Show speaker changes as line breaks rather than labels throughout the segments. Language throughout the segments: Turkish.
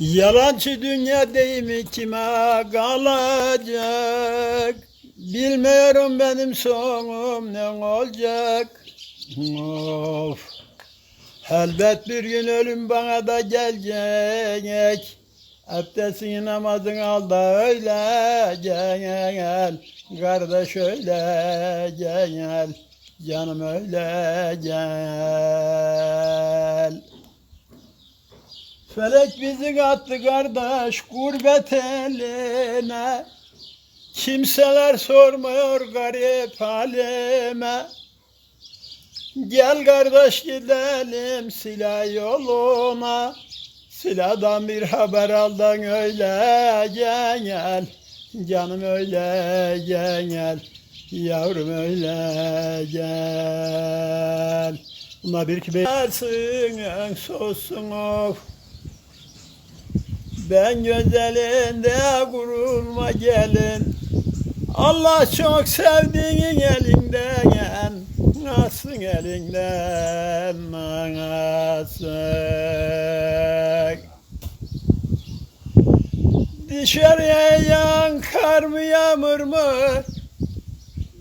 Yalancı dünya değil mi kime kalacak? Bilmiyorum benim sonum ne olacak? Of. Elbet bir gün ölüm bana da gelecek. Abdestini namazını al da öyle gel. Kardeş öyle gel. Canım öyle gel. Felek bizi attı kardeş gurbet eline. Kimseler sormuyor garip halime. Gel kardeş gidelim silah yoluna. Silahdan bir haber aldan öyle gel. Canım öyle gel. Yavrum öyle gel. Buna bir ki versin sosun of. Ben güzelinde gururma gelin. Allah çok sevdiğin elinden Nasıl elinden nasıl Dışarıya yan kar mı yağmur mu?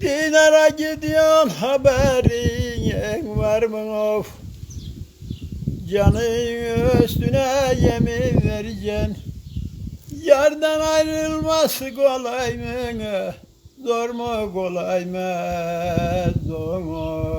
Dinara gidiyorsun haberin var mı? Of Canın üstüne yemin vereceksin Yardan ayrılması kolay mı? Zor mu kolay mı? Zor mu?